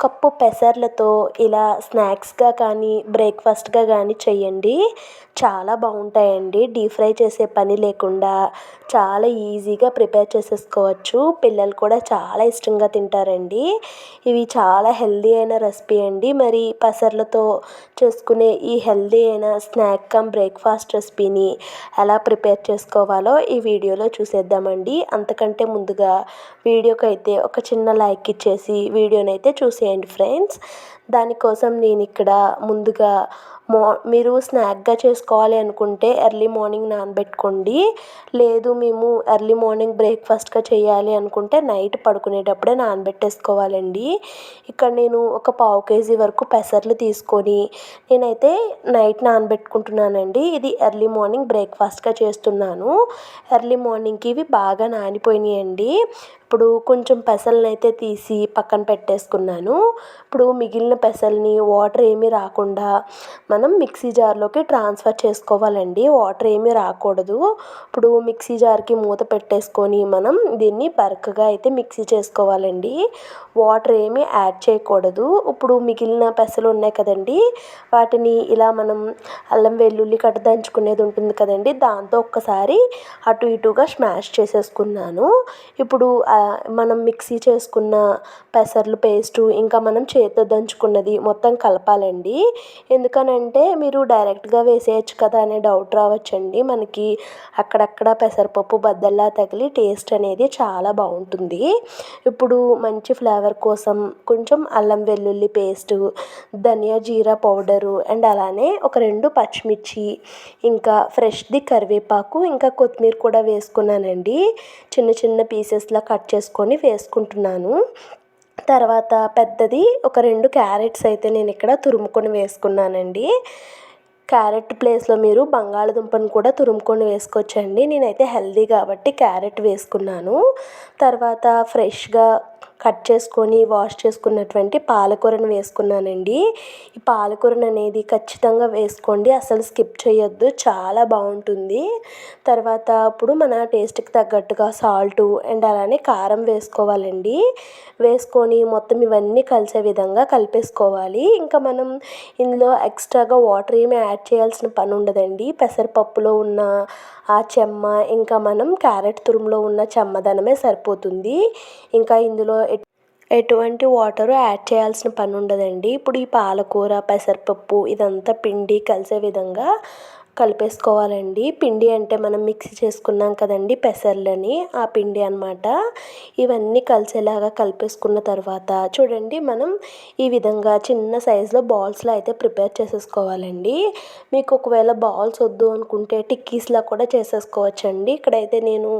Cup పెసర్లతో ఇలా స్నాక్స్గా కానీ బ్రేక్ఫాస్ట్గా కానీ చేయండి చాలా బాగుంటాయండి. డీప్ ఫ్రై చేసే పని లేకుండా చాలా ఈజీగా ప్రిపేర్ చేసేసుకోవచ్చు. పిల్లలు కూడా చాలా ఇష్టంగా తింటారండి. ఇవి చాలా హెల్దీ అయిన రెసిపీ అండి. మరి పెసర్లతో చేసుకునే ఈ హెల్దీ అయిన స్నాక్ కమ్ బ్రేక్ఫాస్ట్ రెసిపీని ఎలా ప్రిపేర్ చేసుకోవాలో ఈ వీడియోలో చూసేద్దామండి. అంతకంటే ముందుగా వీడియోకి అయితే ఒక చిన్న లైక్ ఇచ్చేసి వీడియోనైతే చూసి చేయండి ఫ్రెండ్స్. దానికోసం నేను ఇక్కడ ముందుగా మో మీరు స్నాక్గా చేసుకోవాలి అనుకుంటే ఎర్లీ మార్నింగ్ నానబెట్టుకోండి. లేదు మేము ఎర్లీ మార్నింగ్ బ్రేక్ఫాస్ట్గా చేయాలి అనుకుంటే నైట్ పడుకునేటప్పుడే నానబెట్టేసుకోవాలండి. ఇక్కడ నేను ఒక పావు కేజీ వరకు పెసర్లు తీసుకొని నేనైతే నైట్ నానబెట్టుకుంటున్నానండి. ఇది ఎర్లీ మార్నింగ్ బ్రేక్ఫాస్ట్గా చేస్తున్నాను. ఎర్లీ మార్నింగ్కి ఇవి బాగా నానిపోయినాయండి. ఇప్పుడు కొంచెం పెసలను అయితే తీసి పక్కన పెట్టేసుకున్నాను. ఇప్పుడు మిగిలిన పెసల్ని వాటర్ ఏమీ రాకుండా మనం మిక్సీ జార్లోకి ట్రాన్స్ఫర్ చేసుకోవాలండి. వాటర్ ఏమీ రాకూడదు. ఇప్పుడు మిక్సీ జార్కి మూత పెట్టేసుకొని మనం దీన్ని బరకగా అయితే మిక్సీ చేసుకోవాలండి. వాటర్ ఏమీ యాడ్ చేయకూడదు. ఇప్పుడు మిగిలిన పెసలు ఉన్నాయి కదండి. వాటిని ఇలా మనం అల్లం వెల్లుల్లి కట్ట దంచుకునేది ఉంటుంది కదండి. దాంతో ఒక్కసారి అటు ఇటుగా స్మాష్ చేసేసుకున్నాను. ఇప్పుడు మనం మిక్సీ చేసుకున్న పెసర్లు పేస్టు ఇంకా మనం చేతితో దంచుకున్నది మొత్తం కలపాలండి. ఎందుకనంటే మీరు డైరెక్ట్గా వేసేయచ్చు కదా అనే డౌట్ రావచ్చండి. మనకి అక్కడక్కడ పెసరపప్పు బద్దల్లా తగిలి టేస్ట్ అనేది చాలా బాగుంటుంది. ఇప్పుడు మంచి ఫ్లేవర్ కోసం కొంచెం అల్లం వెల్లుల్లి పేస్టు ధనియా జీరా పౌడరు అండ్ అలానే ఒక రెండు పచ్చిమిర్చి ఇంకా ఫ్రెష్ది కరివేపాకు ఇంకా కొత్తిమీర కూడా వేసుకున్నానండి. చిన్న చిన్న పీసెస్లా కట్ చేసుకొని వేసుకుంటున్నాను. తర్వాత పెద్దది ఒక రెండు క్యారెట్స్ అయితే నేను ఇక్కడ తురుముకొని వేసుకున్నానండి. క్యారెట్ ప్లేస్లో మీరు బంగాళదుంపను కూడా తురుముకొని వేసుకోవచ్చండి. నేనైతే హెల్దీ కాబట్టి క్యారెట్ వేసుకున్నాను. తర్వాత ఫ్రెష్గా కట్ చేసుకొని వాష్ చేసుకున్నటువంటి పాలకూరను వేసుకున్నానండి. ఈ పాలకూరను అనేది ఖచ్చితంగా వేసుకోండి. అసలు స్కిప్ చేయొద్దు. చాలా బాగుంటుంది. తర్వాత అప్పుడు మన టేస్ట్కి తగ్గట్టుగా సాల్టు అండ్ అలానే కారం వేసుకోవాలండి. వేసుకొని మొత్తం ఇవన్నీ కలిసే విధంగా కలిపేసుకోవాలి. ఇంకా మనం ఇందులో ఎక్స్ట్రాగా వాటర్ ఏమి యాడ్ చేయాల్సిన పని ఉండదండి. పెసరపప్పులో ఉన్న ఆ చెమ్మ ఇంకా మనం క్యారెట్ తురుములో ఉన్న చెమ్మదనమే సరిపోతుంది. ఇంకా ఇందులో ఎటువంటి వాటర్ యాడ్ చేయాల్సిన పని ఉండదండి ఇప్పుడు ఈ పాలకూర పెసరపప్పు ఇదంతా పిండి కలిసే విధంగా కలిపేసుకోవాలండి. పిండి అంటే మనం మిక్సీ చేసుకున్నాం కదండి పెసర్లని ఆ పిండి అనమాట ఇవన్నీ కలిసేలాగా కలిపేసుకున్న తర్వాత చూడండి మనం ఈ విధంగా చిన్న సైజులో బాల్స్లో అయితే ప్రిపేర్ చేసేసుకోవాలండి. మీకు ఒకవేళ బాల్స్ వద్దు అనుకుంటే టిక్కీస్లా కూడా చేసేసుకోవచ్చండి. ఇక్కడైతే నేను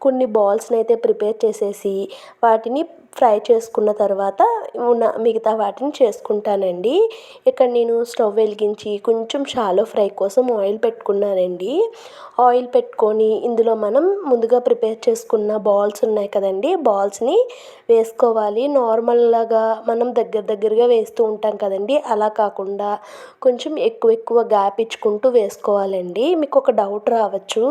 కొన్ని బాల్స్ని అయితే ప్రిపేర్ చేసేసి వాటిని ఫ్రై చేసుకున్న తర్వాత ఉన్న మిగతా వాటిని చేసుకుంటానండి. ఇక్కడ నేను స్టవ్ వెలిగించి కొంచెం షాలో ఫ్రై కోసం ఆయిల్ పెట్టుకున్నానండి. ఆయిల్ పెట్టుకొని ఇందులో మనం ముందుగా ప్రిపేర్ చేసుకున్న బాల్స్ ఉన్నాయి కదండి బాల్స్ని వేసుకోవాలి. నార్మల్లాగా మనం దగ్గర దగ్గరగా వేస్తూ ఉంటాం కదండి అలా కాకుండా కొంచెం ఎక్కువ ఎక్కువ గ్యాప్ ఇచ్చుకుంటూ వేసుకోవాలండి. మీకు ఒక డౌట్ రావచ్చు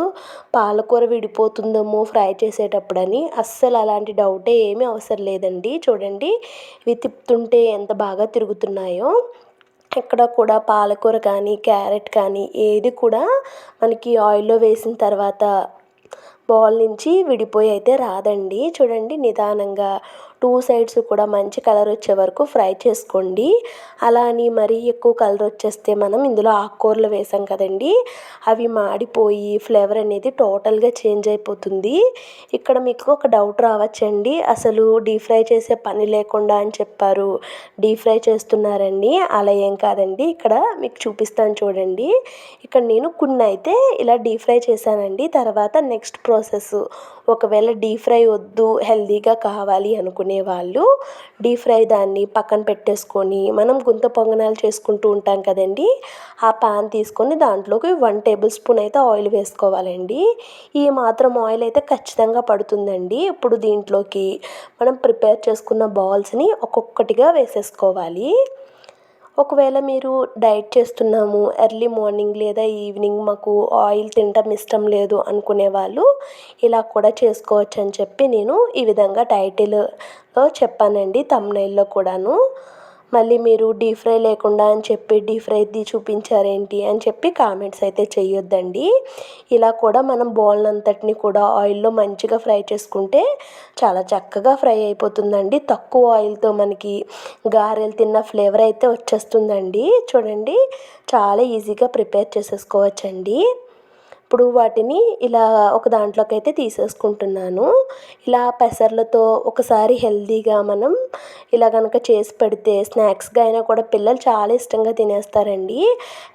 పాలకూర విడిపోతుందేమో ఫ్రై చేసేటప్పుడని. అస్సలు అలాంటి డౌటే ఏమీ అవసరం లేదు. లేదండి. చూడండి ఇవి తిప్పుతుంటే ఎంత బాగా తిరుగుతున్నాయో. ఇక్కడ కూడా పాలకూర కానీ క్యారెట్ కానీ ఏది కూడా మనకి ఆయిల్లో వేసిన తర్వాత బాల్ నుంచి విడిపోయి అయితే రాదండి. చూడండి నిదానంగా టూ సైడ్స్ కూడా మంచి కలర్ వచ్చే వరకు ఫ్రై చేసుకోండి. అలా అని మరీ ఎక్కువ కలర్ వచ్చేస్తే మనం ఇందులో ఆకుకూరలు వేసాం కదండి. అవి మాడిపోయి ఫ్లేవర్ అనేది టోటల్గా చేంజ్ అయిపోతుంది. ఇక్కడ మీకు ఒక డౌట్ రావచ్చండి. అసలు డీప్ ఫ్రై చేసే పని లేకుండా అని చెప్పారు. డీప్ ఫ్రై చేస్తున్నారండి. అలా ఏం కాదండి. ఇక్కడ మీకు చూపిస్తాను చూడండి. ఇక్కడ నేను కొన్ని అయితే ఇలా డీప్ ఫ్రై చేశానండి. తర్వాత నెక్స్ట్ ప్రాసెస్. ఒకవేళ డీప్ ఫ్రై వద్దు హెల్దీగా కావాలి అనుకునే వాళ్ళు డీప్ ఫ్రై దాన్ని పక్కన పెట్టేసుకొని మనం గుంత పొంగనాలు చేసుకుంటూ ఉంటాం కదండి ఆ పాన్ తీసుకొని దాంట్లోకి వన్ టేబుల్ స్పూన్ అయితే ఆయిల్ వేసుకోవాలండి. ఈ మాత్రం ఆయిల్ అయితే ఖచ్చితంగా పడుతుందండి. ఇప్పుడు దీంట్లోకి మనం ప్రిపేర్ చేసుకున్న బాల్స్ని ఒక్కొక్కటిగా వేసేసుకోవాలి. ఒకవేళ మీరు డైట్ చేస్తున్నాము ఎర్లీ మార్నింగ్ లేదా ఈవినింగ్ మాకు ఆయిల్ తినడం ఇష్టం లేదు అనుకునే వాళ్ళు ఇలా కూడా చేసుకోవచ్చు అని చెప్పి నేను ఈ విధంగా టైటిల్లో చెప్పానండి తమ్నైల్లో కూడాను. మళ్ళీ మీరు డీప్ ఫ్రై లేకుండా అని చెప్పి డీప్ ఫ్రైది చూపించారేంటి అని చెప్పి కామెంట్స్ అయితే చేయొద్దండి ఇలా కూడా మనం బౌల్ అంతటిని కూడా ఆయిల్లో మంచిగా ఫ్రై చేసుకుంటే చాలా చక్కగా ఫ్రై అయిపోతుందండి. తక్కువ ఆయిల్తో మనకి గారెలు తిన్న ఫ్లేవర్ అయితే వచ్చేస్తుందండి. చూడండి చాలా ఈజీగా ప్రిపేర్ చేసేసుకోవచ్చండి. ఇప్పుడు వాటిని ఇలా ఒక దాంట్లోకి అయితే తీసేసుకుంటున్నాను. ఇలా పెసర్లతో ఒకసారి హెల్తీగా మనం ఇలా కనుక చేసి పెడితే స్నాక్స్గా అయినా కూడా పిల్లలు చాలా ఇష్టంగా తినేస్తారండి.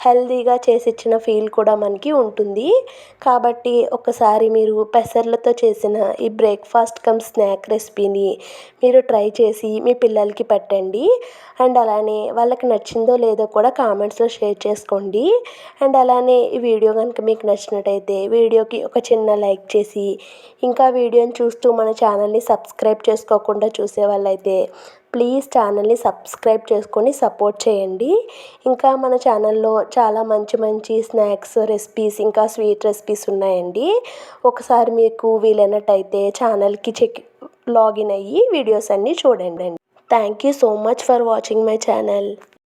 హెల్తీగా చేసి ఇచ్చిన ఫీల్ కూడా మనకి ఉంటుంది. కాబట్టి ఒకసారి మీరు పెసర్లతో చేసిన ఈ బ్రేక్ఫాస్ట్ కమ్ స్నాక్ రెసిపీని మీరు ట్రై చేసి మీ పిల్లలకి పెట్టండి. అండ్ అలానే వాళ్ళకి నచ్చిందో లేదో కూడా కామెంట్స్లో షేర్ చేసుకోండి. అండ్ అలానే ఈ వీడియో కనుక మీకు నచ్చినట్టు నచ్చినట్టయితే వీడియోకి ఒక చిన్న లైక్ చేసి ఇంకా వీడియోని చూస్తూ మన ఛానల్ని సబ్స్క్రైబ్ చేసుకోకుండా చూసే వాళ్ళైతే ప్లీజ్ ఛానల్ని సబ్స్క్రైబ్ చేసుకొని సపోర్ట్ చేయండి. ఇంకా మన ఛానల్లో చాలా మంచి మంచి స్నాక్స్ రెసిపీస్ ఇంకా స్వీట్ రెసిపీస్ ఉన్నాయండి. ఒకసారి మీకు వీలైనట్టయితే ఛానల్కి చెక్ లాగిన్ అయ్యి వీడియోస్ అన్నీ చూడండి. Thank you so much for watching my channel.